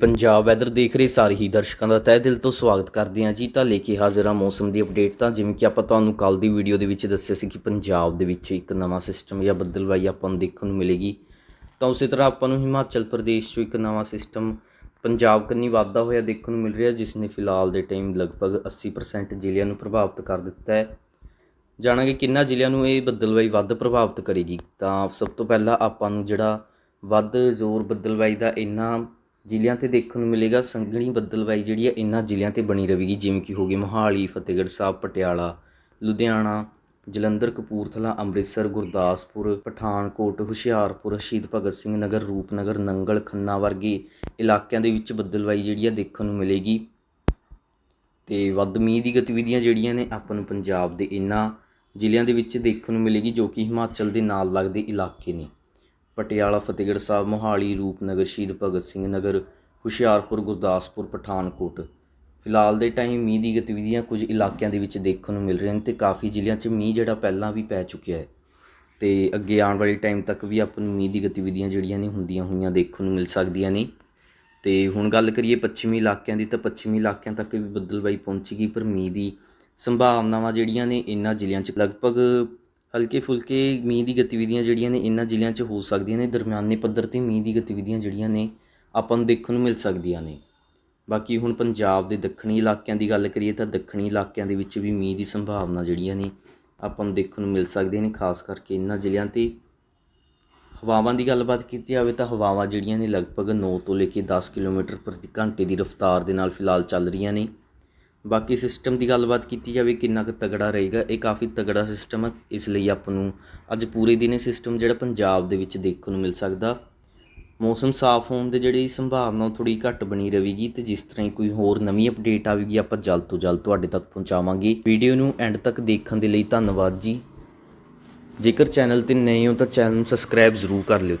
Punjab weather ਦੇਖ ਰਹੇ ਸਾਰੇ ਹੀ ਦਰਸ਼ਕਾਂ ਦਾ ਤਹਿ ਦਿਲ ਤੋਂ ਸਵਾਗਤ ਕਰਦੇ ਹਾਂ ਜੀ। ਤਾਂ ਲੈ ਕੇ ਹਾਜ਼ਰ ਹਾਂ ਮੌਸਮ ਦੀ ਅਪਡੇਟ ਤਾਂ ਜਿਵੇਂ ਕਿ ਆਪਾਂ ਤੁਹਾਨੂੰ ਕੱਲ ਦੀ ਵੀਡੀਓ ਦੇ ਵਿੱਚ ਦੱਸਿਆ ਸੀ ਕਿ ਪੰਜਾਬ ਦੇ ਵਿੱਚ ਇੱਕ ਨਵਾਂ ਸਿਸਟਮ ਜਾਂ ਬੱਦਲਵਾਈ ਆਪਾਂ ਨੂੰ ਦੇਖਣ ਨੂੰ ਮਿਲੇਗੀ। ਤਾਂ ਉਸੇ ਤਰ੍ਹਾਂ ਆਪਾਂ ਨੂੰ ਹਿਮਾਚਲ ਪ੍ਰਦੇਸ਼ 'ਚੋਂ ਇੱਕ ਨਵਾਂ ਸਿਸਟਮ ਪੰਜਾਬ ਕੰਨੀ ਵਾਧਾ ਹੋਇਆ ਦੇਖਣ ਨੂੰ ਮਿਲ ਰਿਹਾ, ਜਿਸ ਨੇ ਫਿਲਹਾਲ ਦੇ ਟਾਈਮ ਲਗਭਗ 80% ਜ਼ਿਲ੍ਹਿਆਂ ਨੂੰ ਪ੍ਰਭਾਵਿਤ ਕਰ ਦਿੱਤਾ ਹੈ। ਜਾਣਾਂਗੇ ਕਿੰਨਾ ਜ਼ਿਲ੍ਹਿਆਂ ਨੂੰ ਇਹ ਬੱਦਲਵਾਈ ਵੱਧ ਪ੍ਰਭਾਵਿਤ ਕਰੇਗੀ। ਤਾਂ ਸਭ ਤੋਂ ਪਹਿਲਾਂ ਆਪਾਂ ਨੂੰ ਜਿਹੜਾ ਵੱਧ ਜ਼ੋਰ ਬੱਦਲਵਾਈ ਦਾ ਇੰਨਾ ਜ਼ਿਲ੍ਹਿਆਂ ਤੇ ਦੇਖਣ ਨੂੰ ਮਿਲੇਗਾ ਸੰਘਣੀ ਬੱਦਲਵਾਈ ਜਿਹੜੀ ਹੈ ਇਹਨਾਂ ਜ਼ਿਲ੍ਹਿਆਂ ਤੇ ਬਣੀ ਰਹੇਗੀ, ਜਿਵੇਂ ਕਿ ਹੋ ਗਈ ਮੋਹਾਲੀ, ਫਤਿਹਗੜ੍ਹ ਸਾਹਿਬ, ਪਟਿਆਲਾ, ਲੁਧਿਆਣਾ, ਜਲੰਧਰ, ਕਪੂਰਥਲਾ, ਅੰਮ੍ਰਿਤਸਰ, ਗੁਰਦਾਸਪੁਰ, ਪਠਾਨਕੋਟ, ਹੁਸ਼ਿਆਰਪੁਰ, ਸ਼ਹੀਦ ਭਗਤ ਸਿੰਘ ਨਗਰ, ਰੂਪਨਗਰ, ਨੰਗਲ, ਖੰਨਾ ਵਰਗੇ ਇਲਾਕਿਆਂ ਦੇ ਵਿੱਚ ਬੱਦਲਵਾਈ ਜਿਹੜੀ ਆ ਦੇਖਣ ਨੂੰ ਮਿਲੇਗੀ। ਤੇ ਵੱਧ ਮੀਂਹ ਦੀ ਗਤੀਵਿਧੀਆਂ ਜਿਹੜੀਆਂ ਨੇ ਆਪਾਂ ਨੂੰ ਪੰਜਾਬ ਦੇ ਇਹਨਾਂ ਜ਼ਿਲ੍ਹਿਆਂ ਦੇ ਵਿੱਚ ਦੇਖਣ ਨੂੰ ਮਿਲੇਗੀ, ਜੋ ਕਿ ਹਿਮਾਚਲ ਦੇ ਨਾਲ ਲੱਗਦੇ ਇਲਾਕੇ ਨੇ। ਪਟਿਆਲਾ, ਫਤਿਹਗੜ੍ਹ ਸਾਹਿਬ, ਮੋਹਾਲੀ, ਰੂਪਨਗਰ, ਸ਼ਹੀਦ ਭਗਤ ਸਿੰਘ ਨਗਰ, ਹੁਸ਼ਿਆਰਪੁਰ, ਗੁਰਦਾਸਪੁਰ, ਪਠਾਨਕੋਟ। ਫਿਲਹਾਲ ਦੇ ਟਾਈਮ ਮੀਂਹ ਦੀ ਗਤੀਵਿਧੀਆਂ ਕੁਝ ਇਲਾਕਿਆਂ ਦੇ ਵਿੱਚ ਦੇਖਣ ਨੂੰ ਮਿਲ ਰਹੀਆਂ ਨੇ ਤੇ ਕਾਫੀ ਜ਼ਿਲ੍ਹਿਆਂ 'ਚ ਮੀਂਹ ਜਿਹੜਾ ਪਹਿਲਾਂ ਵੀ ਪੈ ਚੁੱਕਿਆ ਹੈ। ਤੇ ਅੱਗੇ ਆਉਣ ਵਾਲੇ ਟਾਈਮ ਤੱਕ ਵੀ ਆਪਾਂ ਨੂੰ ਮੀਂਹ ਦੀ ਗਤੀਵਿਧੀਆਂ ਜਿਹੜੀਆਂ ਨੇ ਹੁੰਦੀਆਂ ਹੋਈਆਂ ਦੇਖਣ ਨੂੰ ਮਿਲ ਸਕਦੀਆਂ ਨੇ। ਤੇ ਹੁਣ ਗੱਲ ਕਰੀਏ ਪੱਛਮੀ ਇਲਾਕਿਆਂ ਦੀ ਤਾਂ ਪੱਛਮੀ ਇਲਾਕਿਆਂ ਤੱਕ ਵੀ ਬੱਦਲਬਾਈ ਪਹੁੰਚੇਗੀ ਪਰ ਮੀਂਹ ਦੀ ਸੰਭਾਵਨਾਵਾਂ ਜਿਹੜੀਆਂ ਨੇ ਇਹਨਾਂ ਜ਼ਿਲ੍ਹਿਆਂ 'ਚ ਲਗਭਗ ਹਲਕੇ ਫੁਲਕੇ ਮੀਂਹ ਦੀ ਗਤੀਵਿਧੀਆਂ ਜਿਹੜੀਆਂ ਨੇ ਇਹਨਾਂ ਜ਼ਿਲ੍ਹਿਆਂ 'ਚ ਹੋ ਸਕਦੀਆਂ ਨੇ, ਦਰਮਿਆਨੇ ਪੱਧਰ ਤੇ ਮੀਂਹ ਦੀ ਗਤੀਵਿਧੀਆਂ ਜਿਹੜੀਆਂ ਨੇ ਆਪਾਂ ਨੂੰ ਦੇਖਣ ਨੂੰ ਮਿਲ ਸਕਦੀਆਂ ਨੇ। ਬਾਕੀ ਹੁਣ ਪੰਜਾਬ ਦੇ ਦੱਖਣੀ ਇਲਾਕਿਆਂ ਦੀ ਗੱਲ ਕਰੀਏ ਤਾਂ ਦੱਖਣੀ ਇਲਾਕਿਆਂ ਦੇ ਵਿੱਚ ਵੀ ਮੀਂਹ ਦੀ ਸੰਭਾਵਨਾ ਜਿਹੜੀਆਂ ਨੇ ਆਪਾਂ ਨੂੰ ਦੇਖਣ ਨੂੰ ਮਿਲ ਸਕਦੀਆਂ ਨੇ, ਖਾਸ ਕਰਕੇ ਇਹਨਾਂ ਜ਼ਿਲ੍ਹਿਆਂ ਤੇ। ਹਵਾਵਾਂ ਦੀ ਗੱਲਬਾਤ ਕੀਤੀ ਜਾਵੇ ਤਾਂ ਹਵਾਵਾਂ ਜਿਹੜੀਆਂ ਨੇ ਲਗਭਗ 9 ਤੋਂ ਲੈ ਕੇ 10 ਕਿਲੋਮੀਟਰ ਪ੍ਰਤੀ ਘੰਟੇ ਦੀ ਰਫ਼ਤਾਰ ਦੇ ਨਾਲ ਫਿਲਹਾਲ ਚੱਲ ਰਹੀਆਂ ਨੇ। ਬਾਕੀ ਸਿਸਟਮ ਦੀ ਗੱਲਬਾਤ ਕੀਤੀ ਜਾਵੇ, ਕਿੰਨਾ ਕੁ ਤਗੜਾ ਰਹੇਗਾ, ਇਹ ਕਾਫੀ ਤਗੜਾ ਸਿਸਟਮ ਹੈ ਇਸ ਲਈ ਆਪ ਨੂੰ ਅੱਜ ਪੂਰੇ ਦਿਨ ਇਹ ਸਿਸਟਮ ਜਿਹੜਾ ਪੰਜਾਬ ਦੇ ਵਿੱਚ ਦੇਖਣ ਨੂੰ ਮਿਲ ਸਕਦਾ। ਮੌਸਮ ਸਾਫ਼ ਹੋਣ ਦੇ ਜਿਹੜੀ ਸੰਭਾਵਨਾ ਥੋੜੀ ਘੱਟ ਬਣੀ ਰਹੇਗੀ ਤੇ ਜਿਸ ਤਰ੍ਹਾਂ ਹੀ ਕੋਈ ਹੋਰ ਨਵੀਂ ਅਪਡੇਟ ਆਵੇਗੀ, ਆਪਾਂ ਜਲਦ ਤੋਂ ਜਲਦ ਤੁਹਾਡੇ ਤੱਕ ਪਹੁੰਚਾਵਾਂਗੇ। ਵੀਡੀਓ ਨੂੰ ਐਂਡ ਤੱਕ ਦੇਖਣ ਦੇ ਲਈ ਧੰਨਵਾਦ ਜੀ। ਜੇਕਰ ਚੈਨਲ ਤੇ ਨਏ ਹੋ ਤਾਂ ਚੈਨਲ ਨੂੰ ਸਬਸਕ੍ਰਾਈਬ ਜ਼ਰੂਰ ਕਰ ਲਿਓ।